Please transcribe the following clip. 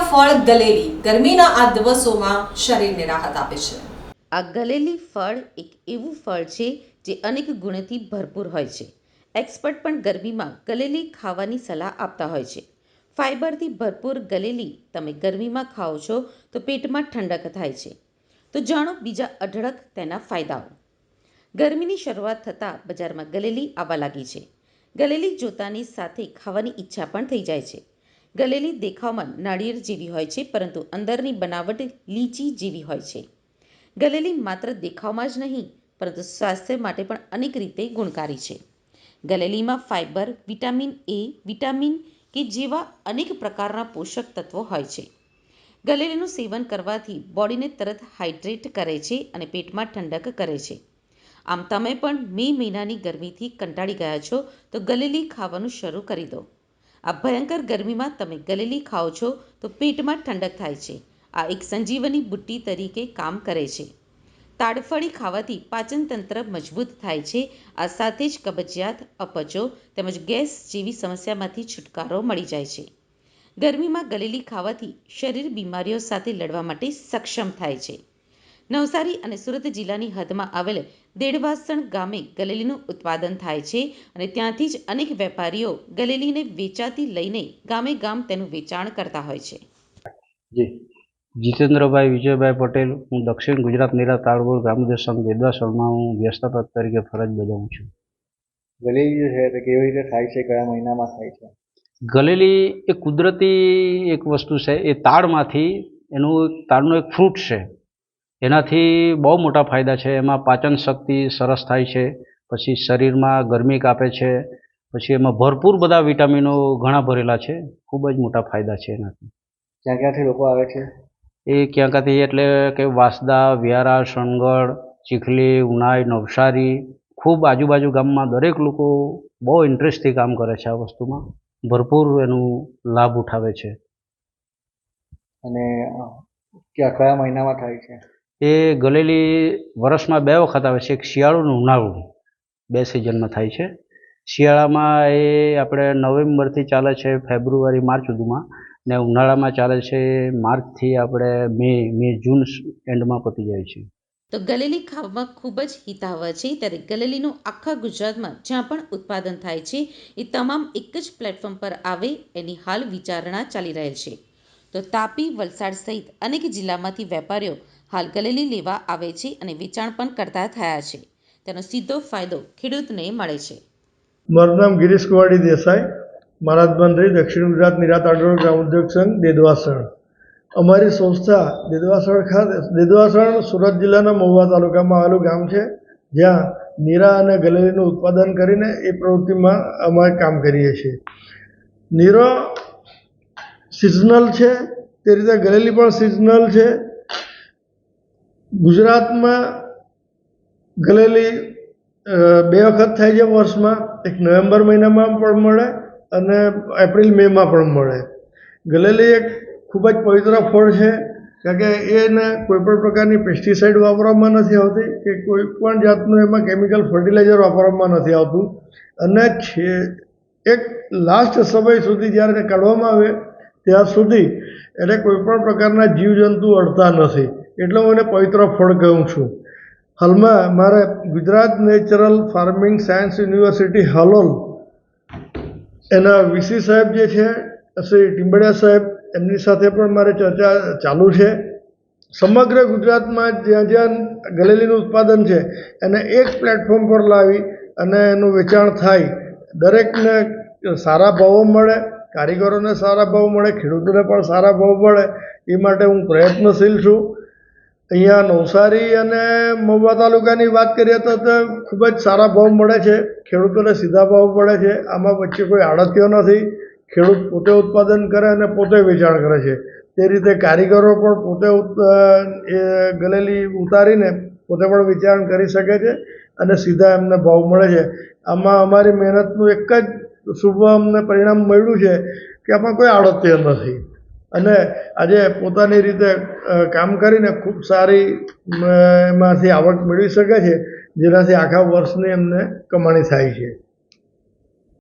ફળ ગલેલી. ગરમીના આ દિવસોમાં શરીરને રાહત આપે છે. આ ગલેલી ફળ એક એવું ફળ છે જે અનેક ગુણથી ભરપૂર હોય છે. એક્સપર્ટ પણ ગરમીમાં ગલેલી ખાવાની સલાહ આપતા હોય છે. ફાઇબરથી ભરપૂર ગલેલી તમે ગરમીમાં ખાઓ છો તો પેટમાં ઠંડક થાય છે. તો જાણો બીજા અઢળક તેના ફાયદાઓ. ગરમીની શરૂઆત થતાં બજારમાં ગલેલી આવવા લાગી છે. ગલેલી જોતાની સાથે ખાવાની ઈચ્છા પણ થઈ જાય છે. ગલેલી દેખાવમાં નાળિયેર જેવી હોય છે, પરંતુ અંદરની બનાવટ લીચી જેવી હોય છે. ગલેલી માત્ર દેખાવમાં જ નહીં, પરંતુ સ્વાસ્થ્ય માટે પણ અનેક રીતે ગુણકારી છે. ગલેલીમાં fibre vitamin A, vitamin K જેવા અનેક પ્રકારના પોષક તત્વો હોય છે. ગલેલીનું સેવન કરવાથી બોડીને તરત હાઇડ્રેટ કરે છે અને પેટમાં ઠંડક કરે છે. આમ તમે પણ મે મહિનાની ગરમીથી કંટાળી ગયા છો, તો ગલેલી ખાવાનું શરૂ કરી દો. આ ભયંકર ગરમીમાં તમે ગલેલી ખાઓ છો તો પેટમાં ઠંડક થાય છે. આ એક સંજીવની બુટ્ટી તરીકે કામ કરે છે. તાડફળી ખાવાથી પાચન તંત્ર મજબૂત થાય છે. આ સાથે જ કબજિયાત, અપચો તેમજ ગેસ જેવી સમસ્યામાંથી છુટકારો મળી જાય છે. ગરમીમાં ગલેલી ખાવાથી શરીર બીમારીઓ સાથે લડવા માટે સક્ષમ થાય છે. નવસારી અને સુરત જિલ્લાની હદમાં આવેલ દેડવાસણ ગામે ગલેલીનું ઉત્પાદન થાય છે અને ત્યાંથી જ અનેક વેપારીઓ ગલેલીને વેચાતી લઈને ગામે ગામ તેનું વેચાણ કરતા હોય છે. જી. જીતેન્દ્રભાઈ વિજયભાઈ પટેલ હું દક્ષિણ ગુજરાત નિરા તાળગોળ ગ્રામોદય સંઘ દેદવાસરમાં હું વ્યવસ્થાપક તરીકે ફરજ બજાવું છું. ગલેલી જે છે તે કેવી રીતે થાય છે કયા મહિનામાં થાય છે? ગલેલી એ કુદરતી એક વસ્તુ છે એ તાડમાંથી એનું તાળનું એક ફ્રૂટ છે. એનાથી બહુ મોટા ફાયદા છે. એમાં પાચન શક્તિ સરસ થાય છે. પછી શરીરમાં ગરમી કાપે છે. પછી એમાં ભરપૂર બધા વિટામિનો ઘણા ભરેલા છે. ખૂબ જ મોટા ફાયદા છે એનાથી. ક્યાં ક્યાંથી લોકો આવે છે? એ ક્યાં ક્યાંથી એટલે કે વાસદા વ્યારા શણગઢ ચીખલી ઉનાઈ નવસારી ખૂબ આજુબાજુ ગામમાં દરેક લોકો બહુ ઇન્ટરેસ્ટથી કામ કરે છે આ વસ્તુમાં. ભરપૂર એનું લાભ ઉઠાવે છે. અને કયા ક્યાં કયા મહિનામાં થાય છે? એ ગલેલી વર્ષમાં બે વખત આવે છે, એક શિયાળું ઉનાળું બે સિઝનમાં થાય છે. શિયાળામાં એ આપણે નવેમ્બરથી ચાલે છે, ફેબ્રુઆરી, માર્ચ સુધીમાં. ને ઉનાળામાં ચાલે છે, માર્ચથી આપણે મે મે, જૂન એન્ડમાં પતી જાય છે. તો ગલેલી ખાવામાં ખૂબ જ હિતાવહ છે. ત્યારે ગલેલીનું આખા ગુજરાતમાં જ્યાં પણ ઉત્પાદન થાય છે, એ તમામ એક જ પ્લેટફોર્મ પર આવે એની હાલ વિચારણા ચાલી રહેલ છે. તો તાપી, વલસાડ સહિત અનેક જિલ્લામાંથી વેપારીઓ હાલ ગલેલી લેવા આવે છે અને વેચાણ પણ કરતા થયા છે. તેનો સીધો ફાયદો ખેડૂતને મળે છે. મારું નામ ગિરીશ કુવાડી દેસાઈ. મહારાજ મંત્રી દક્ષિણ ગુજરાત નિરાત આડોળ ગ્રામ ઉદ્યોગ સંઘ, દેદવાસણ. અમારી સંસ્થા દેદવાસણ ખાતે, દેદવાસણ સુરત જિલ્લાના મહુવા તાલુકામાં આવેલું ગામ છે. જ્યાં નીરા અને ગલેલીનું ઉત્પાદન કરીને એ પ્રવૃત્તિમાં અમે કામ કરીએ છીએ. નીરો સિઝનલ છે. તે રીતે ગલેલી પણ સિઝનલ છે. ગુજરાતમાં ગલેલી બે વખત થાય છે વર્ષમાં. એક નવેમ્બર મહિનામાં પણ મળે અને એપ્રિલ મેમાં પણ મળે. ગલેલી એક ખૂબ જ પવિત્ર ફળ છે, કારણ કે એને કોઈપણ પ્રકારની પેસ્ટિસાઇડ વાપરવામાં નથી આવતી કે કોઈ પણ જાતનું એમાં કેમિકલ ફર્ટિલાઇઝર વાપરવામાં નથી આવતું. અને છે, એક લાસ્ટ સમય સુધી જ્યારે એને કાઢવામાં આવે, ત્યાં સુધી એને કોઈપણ પ્રકારના જીવજંતુ અડતા નથી. એટલે હું એને પવિત્ર ફળ કહું છું. હાલમાં મારે Gujarat natural farming science university Halol, એના વીસી સાહેબ જે છે, શ્રી ટીમ્બડિયા સાહેબ, એમની સાથે પણ મારે ચર્ચા ચાલુ છે. સમગ્ર ગુજરાતમાં જ્યાં જ્યાં ગલેલીનું ઉત્પાદન છે, એને એક પ્લેટફોર્મ પર લાવી અને એનું વેચાણ થાય. દરેકને સારા ભાવો મળે, કારીગરોને સારા ભાવ મળે, ખેડૂતોને પણ સારા ભાવ મળે, એ માટે હું પ્રયત્નશીલ છું. અહીંયા નવસારી અને મહુવા તાલુકાની વાત કરીએ તો ખૂબ જ સારા ભાવ મળે છે. ખેડૂતોને સીધા ભાવ મળે છે. આમાં વચ્ચે કોઈ આડતીઓ નથી. ખેડૂત પોતે ઉત્પાદન કરે અને પોતે વેચાણ કરે છે. તે રીતે કારીગરો પણ પોતે એ ગલેલી ઉતારીને પોતે પણ વેચાણ કરી શકે છે અને સીધા એમને ભાવ મળે છે. આમાં અમારી મહેનતનું એક જ શુભ અમને પરિણામ મળ્યું છે કે આમાં કોઈ આડત્ય નથી. અને આજે પોતાની રીતે કામ કરીને ખૂબ સારી એમાંથી આવક મેળવી શકે છે, જેનાથી આખા વર્ષની એમને કમાણી થાય છે.